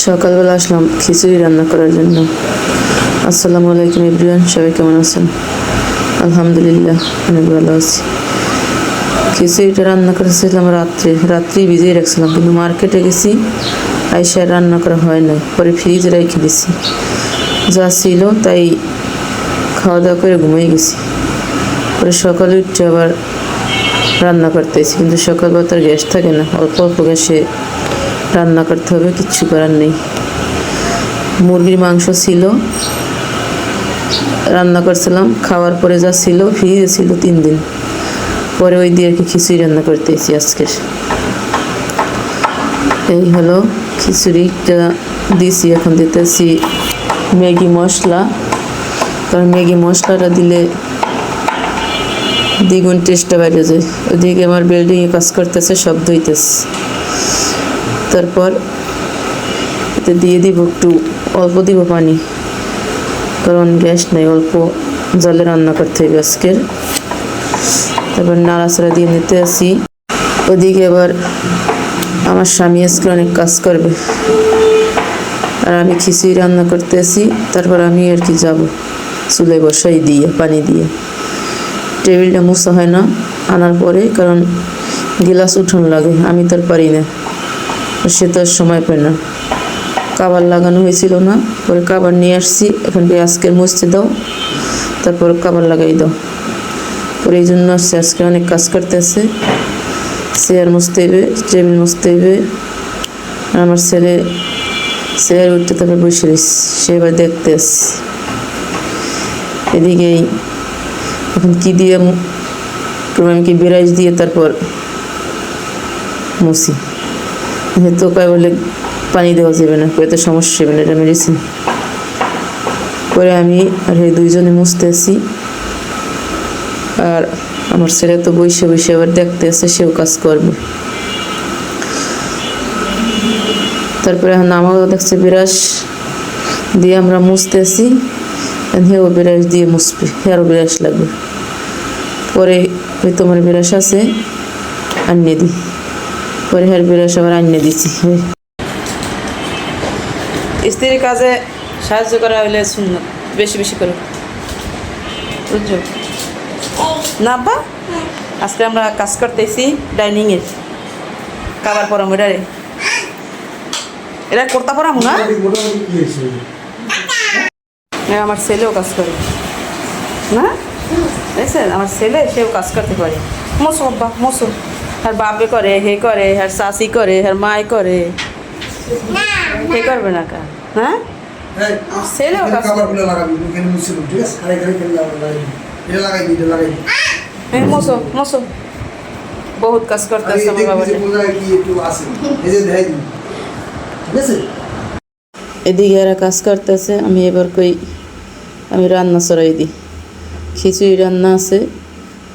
সকালবেলা আসলাম খিচুড়ি রান্না করার জন্য। আসসালামু আলাইকুম ইব্রিয়ান সবাই কেমন আছেন? আলহামদুলিল্লাহ, অনেক ভালো আছি। খিচুড়িটা রান্না করেছিলাম রাত্রে রাত্রি ভিজিয়ে রাখছিলাম, কিন্তু মার্কেটে গেছি আইসা রান্না করা হয় নাই, পরে ফ্রিজে রেখে দিছি। যা ছিল তাই খাওয়া দাওয়া করে ঘুমিয়ে গেছি। পরে সকালে উঠে আবার রান্না করতেছি কিন্তু সকালবেলা তার গ্যাস থাকে না, অল্প অল্প গ্যাসে রান্না করতে হবে, কিচ্ছু করার নেই। মুরগির মাংস ছিল, রান্না করছিলাম, খাওয়ার পরে যা ছিল, ফ্রিজে ছিল তিন দিন। পরে ওই দিয়ে আর কি খিচুড়ি রান্না করতেছি আজকের এই হলো খিচুড়িটা দিছি, এখন দিতেছি ম্যাগি মশলা। কারণ ম্যাগি মশলাটা দিলে দ্বিগুণ টেস্টটা বেড়ে যায়। ওদিকে আমার বিল্ডিংয়ে কাজ করতেছে শব্দ হইতেছে তারপর এতে দিয়ে দিব একটু অল্প দিব পানি। কারণ গ্যাস নেই, অল্প জলে রান্না করতে হবে আজকের। তারপর নাড়াচাড়া দিয়ে নিতে আসি। ওদিকে এবার আমার স্বামী আজকে অনেক কাজ করবে। আর আমি খিচুড়ি রান্না করতে আসি, তারপর আমি আর কি যাব। চুলে বসাই দিয়ে, পানি দিয়ে। টেবিলটা মুছা হয় না, আনার পরে, কারণ গিলাস উঠোন লাগে, আমি তার পারি না। সে তো সময় পায় না। কাবার লাগানো হয়েছিল না, পরে কাবার নিয়ে আসছি। এখন থেকে আজকের মুছতে দাও, তারপর কাবার লাগাই দাও। পরে এই জন্য আসছে, আজকে অনেক কাজ করতে আছে চেয়ার মুছতে হইবে টেবিল মুছতে হইবে আমার ছেলে চেয়ার উঠতে তারপর বসে রয়েছে, সে এবার দেখতে এদিকেই এখন কী দিয়ে আমি কি বিরাইস দিয়ে তারপর মুছি। তো কয় বলে পানি দেওয়া যাবে না কয়ে তো সমস্যা হবে না, এটা মেডিসিন পরে আমি আর এই দুইজনে মুছতে আসি আর আমার ছেলে তো বসে বসে আবার দেখতে আসে সেও কাজ করবে। তারপরে এখন দেখছে বিরাস, দিয়ে আমরা মুছতে আসি হেও বিরাস দিয়ে মুছবে হেয়ারও বিরাস লাগবে। পরে ওই তোমার বিরাস আছে, আনিয়ে দিই। পরে হেয়ার বিরাস আবার আনিয়ে দিচ্ছি। স্ত্রীর কাজে সাহায্য করা হলে শূন্য বেশি বেশি করে। বুঝছ? না আব্বা, আজকে আমরা কাজ করতেছি ডাইনিংয়ে। খাবার পরাম এটারে এটা করতে পারাম না? আমার ছেলেও কাজ করে। না? আমার ছেলে, সেও কাজ করতে পারে। মৌসুম আব্বা মৌসুম আর বাপে করে হে করে আর শাশি করে আর মায় করে। হে করবে না কা? হ্যাঁ? ছেলেও কাজ বহুত কাজ করতে আসছে আমার বাবাটা। এদিকে এরা কাজ করতেছে আমি এবার কই আমি রান্না চড়াই দিই। খিচুড়ি রান্না আছে।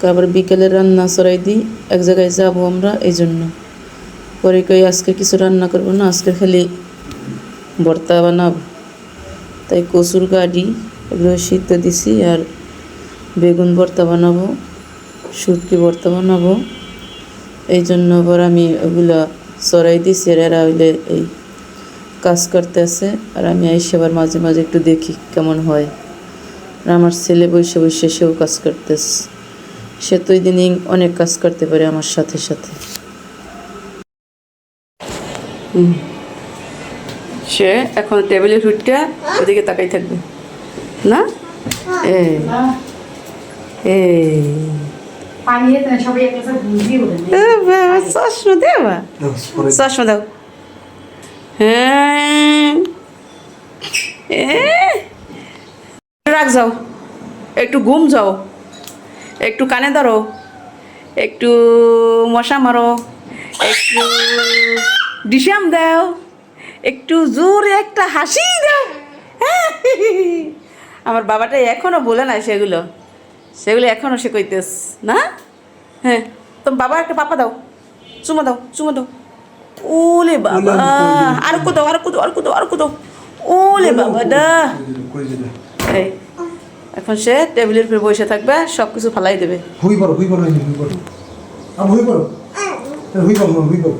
তারপর বিকেলে রান্না চড়াই দিই, এক জায়গায় যাব আমরা এই জন্য পরে কই আজকে কিছু রান্না করব না, আজকে খালি ভর্তা বানাবো। তাই কচুর গাড়ি এগুলো সিদ্ধ দিছি আর বেগুন ভর্তা বানাবো, শুটকি ভর্তা বানাবো। এই জন্য আবার আমি ওগুলা চড়াই দিছি এরা হইলে এই কাজ করতে আছে। আর আমি এসে আবার মাঝে মাঝে একটু দেখি কেমন হয়। আর আমার ছেলে বসে বসে সেও কাজ করতেছে। সে তো দিনই অনেক কাজ করতে পারে আমার সাথে সাথে। সে এখন টেবিলের ফুটটা ওদিকে তাকাই থাকবে। না? চশমা দেওয়া চশমা দাও। হ্যাঁ। এ। রাখ যাও। একটু ঘুম যাও। একটু কানে ধরো। একটু মশা মারো। একটু ডিসাম দাও। একটু জোরে একটা হাসি দাও। আমার বাবাটা এখনও বলে না সেগুলো। সেগুলো এখনও সে কইতেস না? হ্যাঁ তোমার বাবা একটা পাপা দাও। চুমা দাও চুমা দাও। ওলে বাবা। আর কোথাও আর কোথাও আর কোথাও আর কোথাও ওলে বাবা দা এই। এখন সে টেবিলের উপরে বসে থাকবে সব কিছু ফালাই দেবে। হুই পড়ো হুই পড়ো হুই আম হুই পড়ো। হুই পড়ো হুই পড়ো।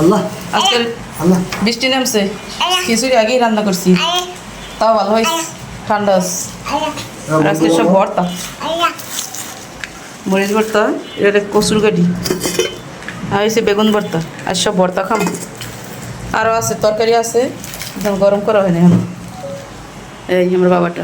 আল্লাহ আজকে আল্লাহ। বৃষ্টি নামছে। খিচুড়ি আগেই রান্না করছি। তাও ভালো হয়েছে। ঠান্ডা। আজকে সব ভর্তা। মরিচ ভর্তা এটা কচুর গাড়ি আর হয়েছে বেগুন ভর্তা। আর সব ভর্তা খাম। আরও আছে তরকারি আছে। একদম গরম করা হয়নি এখন। এই আমার বাবাটা।